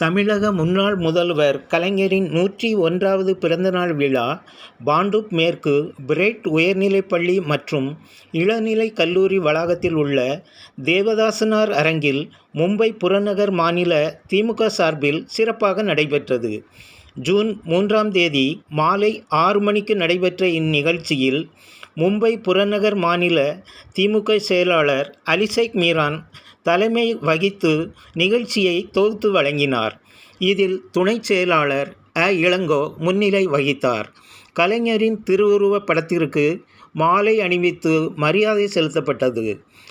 தமிழக முன்னாள் முதல்வர் கலைஞரின் நூற்றி ஒன்றாவது பிறந்தநாள் விழா பாண்டூப் மேற்கு பிரைட் உயர்நிலைப்பள்ளி மற்றும் இளநிலை கல்லூரி வளாகத்தில் உள்ள தேவதாசனார் அரங்கில் மும்பை புறநகர் மாநில திமுக சார்பில் சிறப்பாக நடைபெற்றது. ஜூன் மூன்றாம் தேதி மாலை ஆறு மணிக்கு நடைபெற்ற இந்நிகழ்ச்சியில் மும்பை புறநகர் மாநில திமுக செயலாளர் அலிசைக் மீரான் தலைமை வகித்து நிகழ்ச்சியை தொகுத்து வழங்கினார். இதில் துணை செயலாளர் அ. இளங்கோ முன்னிலை வகித்தார். கலைஞரின் திருவுருவப் படத்திற்கு மாலை அணிவித்து மரியாதை செலுத்தப்பட்டது.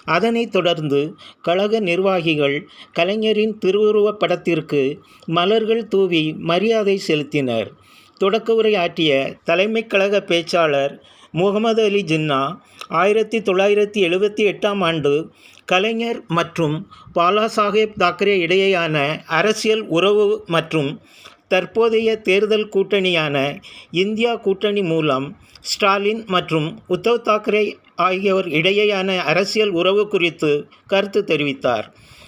அதனைத் தொடர்ந்து கழக நிர்வாகிகள் கலைஞரின் திருவுருவப் படத்திற்கு மலர்கள் தூவி மரியாதை செலுத்தினர். தொடக்க உரை ஆற்றிய தலைமைக் கழக பேச்சாளர் முகமது அலி ஜின்னா ஆயிரத்தி தொள்ளாயிரத்தி எழுபத்தி எட்டாம் ஆண்டு கலைஞர் மற்றும் பாலாசாஹேப் தாக்கரே இடையேயான அரசியல் உறவு மற்றும் தற்போதைய தேர்தல் கூட்டணியான இந்தியா கூட்டணி மூலம் ஸ்டாலின் மற்றும் உத்தவ் தாக்கரே ஆகியோர் இடையேயான அரசியல் உறவு குறித்து கருத்து தெரிவித்தார்.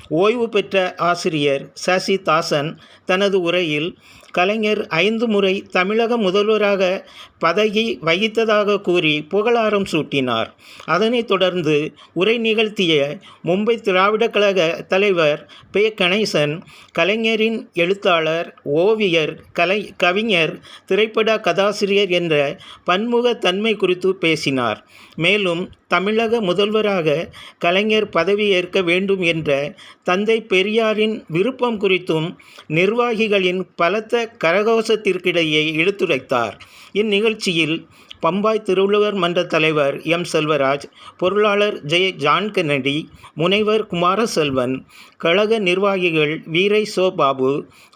ஓய்வு பெற்ற ஆசிரியர் சசி தாசன் தனது உரையில் கலைஞர் ஐந்து முறை தமிழக முதல்வராக பதவி வகித்ததாக கூறி புகழாரம் சூட்டினார். அதனைத் தொடர்ந்து உரை நிகழ்த்திய மும்பை திராவிடக் கழக தலைவர் பே. கணேசன் கலைஞரின் எழுத்தாளர் ஓவியர் கலை கவிஞர் திரைப்பட கதாசிரியர் என்ற பன்முகத்தன்மை குறித்து பேசினார். மேலும் தமிழக முதல்வராக கலைஞர் பதவியேற்க வேண்டும் என்ற தந்தை பெரியாரின் விருப்பம் குறித்தும் நிர்வாகிகளின் பலத்த கரகோஷத்திற்கிடையே எடுத்துரைத்தார். இந்நிகழ்ச்சியில் பம்பாய் திருவள்ளுவர் மன்ற தலைவர் எம் செல்வராஜ் பொருளாளர் ஜெய ஜான் கென்னடி முனைவர் குமாரசெல்வன் கழக நிர்வாகிகள் வீரை சோ பாபு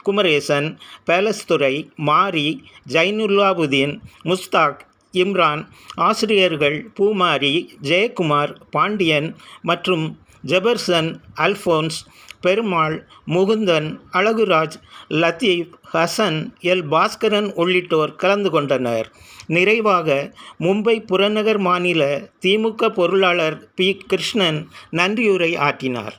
குமரேசன் பேலஸ்துறை மாரி ஜைனுல்லாபுதீன் முஸ்தாக் இம்ரான் ஆசிரியர்கள் பூமாரி ஜெயக்குமார் பாண்டியன் மற்றும் Jefferson Alphonse Perumal Mukundan Alaguraj Latheef Hasan L. Baskaran உள்ளிட்டோர் கலந்து கொண்டனர். நிறைவாக மும்பை புறநகர் மாநில திமுக பொருளாளர் பி. கிருஷ்ணன் நன்றியுரை ஆற்றினார்.